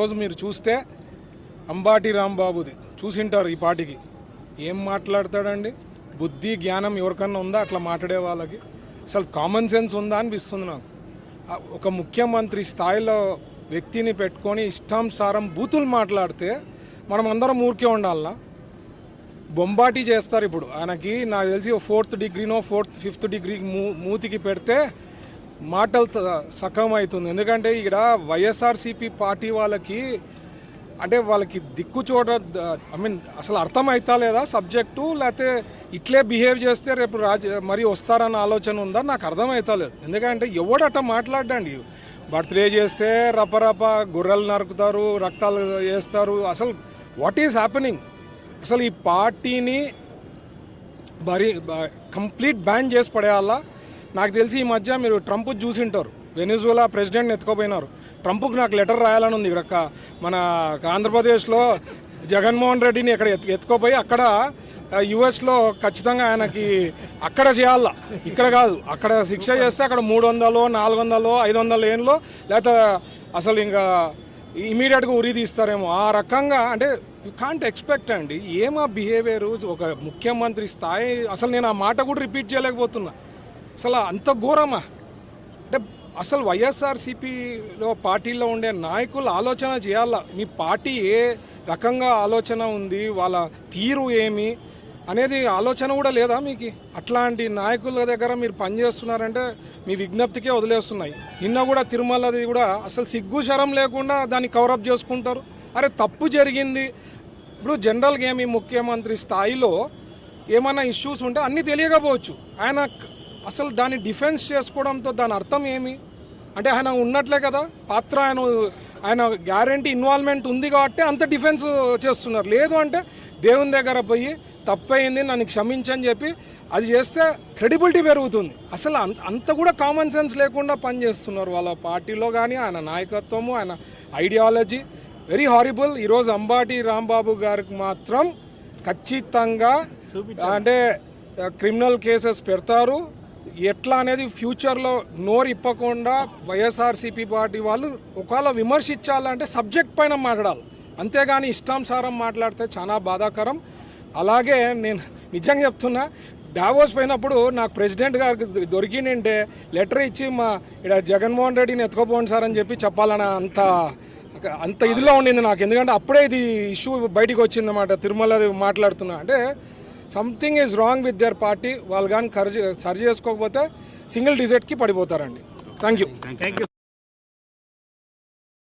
ఈరోజు మీరు చూస్తే అంబాటి రాంబాబుది. చూసింటారు ఈ పాటికి. ఏం మాట్లాడతాడండి? బుద్ధి జ్ఞానం ఎవరికన్నా ఉందా? అట్లా మాట్లాడే వాళ్ళకి. అసలు కామన్ సెన్స్ ఉందా అనిపిస్తుంది నాకు. ఒక ముఖ్యమంత్రి స్థాయిలో వ్యక్తిని పెట్టుకొని ఇష్టానుసారం బూతులు మాట్లాడితే మనం అందరం ఊరికే ఉండాలనా? బొంబాటి చేస్తారు ఇప్పుడు. ఆయనకి నాకు తెలిసి ఫోర్త్ డిగ్రీనో ఫోర్త్ ఫిఫ్త్ డిగ్రీ మూ మూతికి పెడితే మాటలు సకం అవుతుంది ఎందుకంటే ఇక్కడ వైఎస్ఆర్సీపీ పార్టీ వాళ్ళకి అంటే వాళ్ళకి దిక్కు చూడ ఐ మీన్ అసలు అర్థం అవుతా లేదా సబ్జెక్టు లేకపోతే ఇట్లే బిహేవ్ చేస్తే రేపు రాజ మరి వస్తారన్న ఆలోచన ఉందా? నాకు అర్థం అవుతలేదు ఎందుకంటే ఎవడు అట్ట మాట్లాడండి బర్త్డే చేస్తే రపరప గొర్రెలు నరుకుతారు రక్తాలు వేస్తారు. అసలు వాట్ ఈజ్ హ్యాపెనింగ్ అసలు ఈ పార్టీని మరి కంప్లీట్ బ్యాన్ చేసి పడేయాలా? నాకు తెలిసి ఈ మధ్య మీరు ట్రంప్ చూసింటారు వెనిజులా ప్రెసిడెంట్ని ఎత్తుకోపోయినారు. ట్రంప్కి నాకు లెటర్ రాయాలని ఉంది. ఇక్కడ మన ఆంధ్రప్రదేశ్లో జగన్మోహన్ రెడ్డిని ఇక్కడ ఎత్తు ఎత్తుకోపోయి అక్కడ యుఎస్లో ఖచ్చితంగా ఆయనకి అక్కడ చేయాలా. ఇక్కడ కాదు. అక్కడ శిక్ష చేస్తే అక్కడ మూడు వందలు నాలుగు వందలు ఐదు వందలు ఏళ్ళు లేకపోతే అసలు ఇంకా ఇమీడియట్గా ఉరి తీస్తారేమో. ఆ రకంగా అంటే యూ కాంట్ ఎక్స్పెక్ట్ అండి. ఏమా బిహేవియర్ ఒక ముఖ్యమంత్రి స్థాయి అసలు నేను ఆ మాట కూడా రిపీట్ చేయలేకపోతున్నా. అసలు అంత ఘోరమా? అంటే అసలు వైఎస్ఆర్సీపీలో పార్టీలో ఉండే నాయకులు ఆలోచన చేయాలా? మీ పార్టీ ఏ రకంగా ఆలోచన ఉంది? వాళ్ళ తీరు ఏమి? అనేది ఆలోచన కూడా లేదా మీకు? అట్లాంటి నాయకుల దగ్గర మీరు పనిచేస్తున్నారంటే మీ విజ్ఞప్తికే వదిలేస్తున్నాయి. నిన్న కూడా తిరుమలది కూడా అసలు సిగ్గు శరం లేకుండా దాన్ని కవరప్ చేసుకుంటారు. అరే తప్పు జరిగింది. ఇప్పుడు జనరల్గా ఏమి ముఖ్యమంత్రి స్థాయిలో ఏమైనా ఇష్యూస్ ఉంటే అన్నీ తెలియకపోవచ్చు. ఆయన అసలు దాన్ని డిఫెన్స్ చేసుకోవడంతో దాని అర్థం ఏమి? అంటే ఆయన ఉన్నట్లే కదా? పాత్ర ఆయన ఆయన గ్యారంటీ ఇన్వాల్వ్మెంట్ ఉంది కాబట్టి అంత డిఫెన్స్ చేస్తున్నారు. లేదు అంటే దేవుని దగ్గర పోయి తప్పయింది నన్ను క్షమించని చెప్పి అది చేస్తే క్రెడిబిలిటీ పెరుగుతుంది. అసలు అంత అంత కూడా కామన్ సెన్స్ లేకుండా పనిచేస్తున్నారు వాళ్ళ పార్టీలో కానీ ఆయన నాయకత్వము ఆయన ఐడియాలజీ వెరీ హారిబుల్ ఈరోజు అంబాటి రాంబాబు గారికి మాత్రం ఖచ్చితంగా అంటే క్రిమినల్ కేసెస్ పెడతారు. ఎట్లా అనేది ఫ్యూచర్లో నోరు ఇప్పకుండా వైఎస్ఆర్సీపీ పార్టీ వాళ్ళు ఒకవేళ విమర్శించాలంటే సబ్జెక్ట్ పైన మాట్లాడాలి. అంతేగాని ఇష్టానుసారం మాట్లాడితే చాలా బాధాకరం. అలాగే నేను నిజంగా చెప్తున్నా డావోస్ పోయినప్పుడు నాకు ప్రెసిడెంట్ గారికి దొరికిందంటే లెటర్ ఇచ్చి మా ఇక్కడ జగన్మోహన్ రెడ్డిని ఎత్తుకోపోండి సార్ అని చెప్పి చెప్పాలని అంత అంత ఇదిలో ఉండింది నాకు. ఎందుకంటే అప్పుడే ఇది ఇష్యూ బయటికి వచ్చిందన్నమాట. తిరుమల మాట్లాడుతున్నా. అంటే something is wrong with their party వాళ్ళు కానీ సరి చేసుకోకపోతే సింగిల్ డిజిట్కి పడిపోతారండి. Thank you thank you